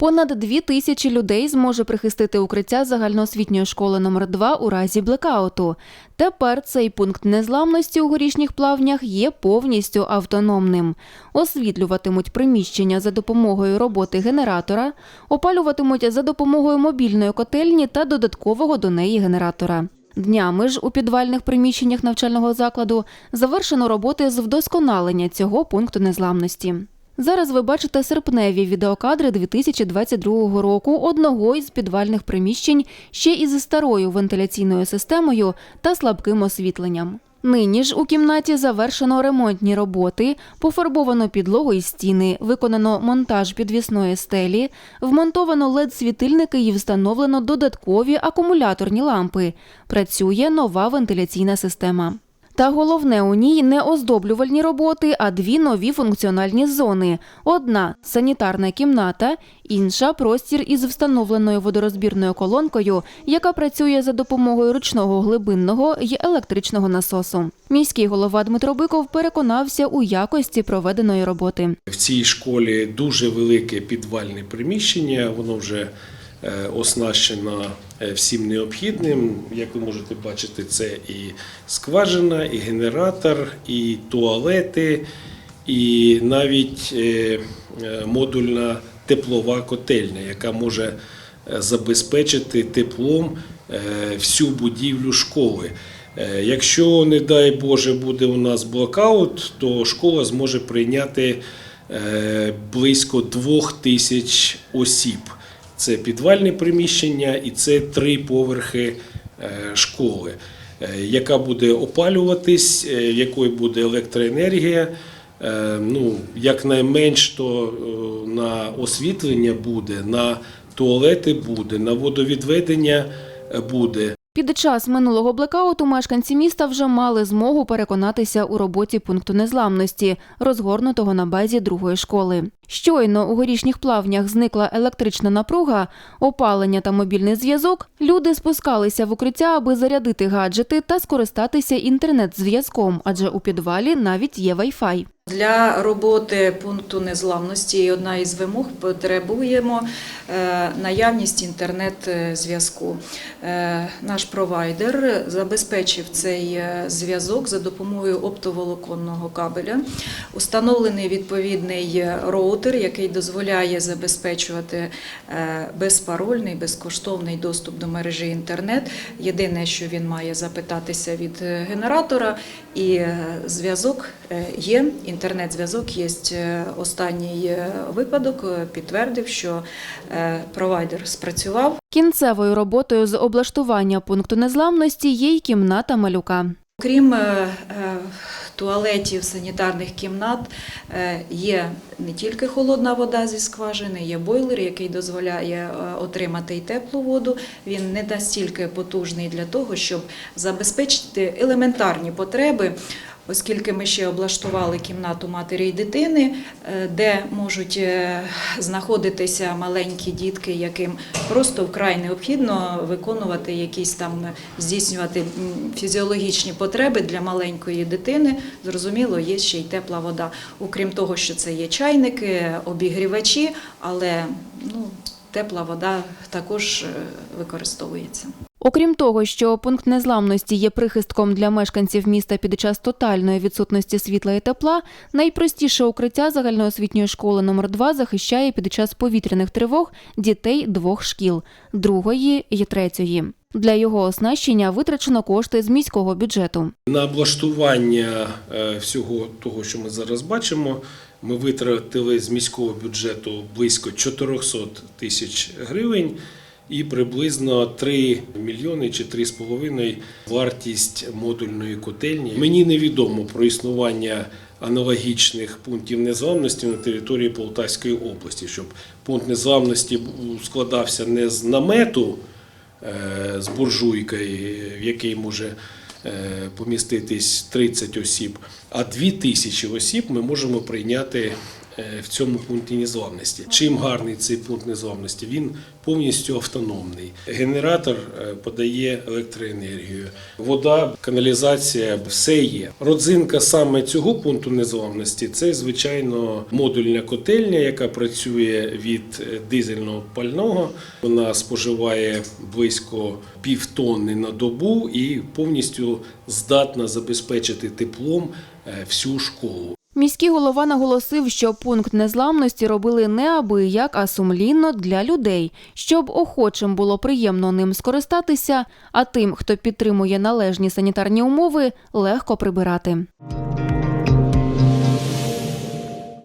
Понад дві тисячі людей зможе прихистити укриття загальноосвітньої школи номер 2 у разі блекауту. Тепер цей пункт незламності у горішніх плавнях є повністю автономним. Освітлюватимуть приміщення за допомогою роботи генератора, опалюватимуть за допомогою мобільної котельні та додаткового до неї генератора. Днями ж у підвальних приміщеннях навчального закладу завершено роботи з вдосконалення цього пункту незламності. Зараз ви бачите серпневі відеокадри 2022 року одного із підвальних приміщень ще із старою вентиляційною системою та слабким освітленням. Нині ж у кімнаті завершено ремонтні роботи, пофарбовано підлогу і стіни, виконано монтаж підвісної стелі, вмонтовано LED-світильники і встановлено додаткові акумуляторні лампи. Працює нова вентиляційна система. Та головне у ній не оздоблювальні роботи, а дві нові функціональні зони: одна санітарна кімната, інша простір із встановленою водорозбірною колонкою, яка працює за допомогою ручного глибинного й електричного насосу. Міський голова Дмитро Биков переконався у якості проведеної роботи. В цій школі дуже велике підвальне приміщення, воно вже е, оснащено е, всім необхідним. Як ви можете бачити, це і скважина, і генератор, і туалети, і навіть е, модульна теплова котельня, яка може забезпечити теплом всю будівлю школи. Якщо, не дай Боже, буде у нас блокаут, то школа зможе прийняти близько двох тисяч осіб. Це підвальне приміщення і це три поверхи е, школи, е, яка буде опалюватись, е, якою буде електроенергія. Ну, якнайменш то на освітлення буде, на туалети буде, на водовідведення буде. Під час минулого блекауту мешканці міста вже мали змогу переконатися у роботі пункту незламності, розгорнутого на базі другої школи. Щойно у горішніх плавнях зникла електрична напруга, опалення та мобільний зв'язок. Люди спускалися в укриття, аби зарядити гаджети та скористатися інтернет-зв'язком, адже у підвалі навіть є Wi-Fi. Для роботи пункту незламності одна із вимог потребуємо е, наявність інтернет-зв'язку. Е, Наш провайдер забезпечив цей е, зв'язок за допомогою оптоволоконного кабеля. Установлений відповідний роутер, який дозволяє забезпечувати безпарольний, безкоштовний доступ до мережі інтернет. Єдине, що він має запитатися від генератора, і зв'язок є. Інтернет-зв'язок є Е, останній е, випадок, е, підтвердив, що провайдер спрацював. Кінцевою роботою з облаштування пункту незламності є й кімната малюка. Крім туалетів, санітарних кімнат, є не тільки холодна вода зі скважини, є бойлер, який дозволяє отримати і теплу воду. Він не настільки потужний для того, щоб забезпечити елементарні потреби. Оскільки ми ще облаштували кімнату матері і дитини, е, де можуть е, знаходитися маленькі дітки, яким просто вкрай необхідно виконувати якісь там здійснювати фізіологічні потреби для маленької дитини. Зрозуміло, є ще й тепла вода. Окрім того, що це є чайники, обігрівачі, але ну, тепла вода також е, використовується. Окрім того, що пункт незламності є прихистком для мешканців міста під час тотальної відсутності світла і тепла, найпростіше укриття загальноосвітньої школи номер 2 захищає під час повітряних тривог дітей двох шкіл другої і третьої. Для його оснащення витрачено кошти з міського бюджету. На облаштування е, всього того, що ми зараз бачимо, ми витратили з міського бюджету близько 400 тисяч гривень і приблизно 3 мільйони чи 3,5 вартість модульної котельні. Мені невідомо про існування аналогічних пунктів незламності на території Полтавської області, щоб пункт незламності складався не з намету, е, з буржуйкою, в який може е, поміститись 30 осіб, а 2 тисячі осіб ми можемо прийняти в цьому пункті незламності. Чим гарний цей пункт незламності? Він повністю автономний. Генератор е, подає електроенергію, вода, каналізація, все є. Родзинка саме цього пункту незламності це звичайно модульна котельня, яка працює від е, дизельного пального. Вона споживає близько півтонни на добу і повністю здатна забезпечити теплом е, всю школу. Міський голова наголосив, що пункт незламності робили не аби як, а сумлінно для людей, щоб охочим було приємно ним скористатися, а тим, хто підтримує належні санітарні умови, легко прибирати.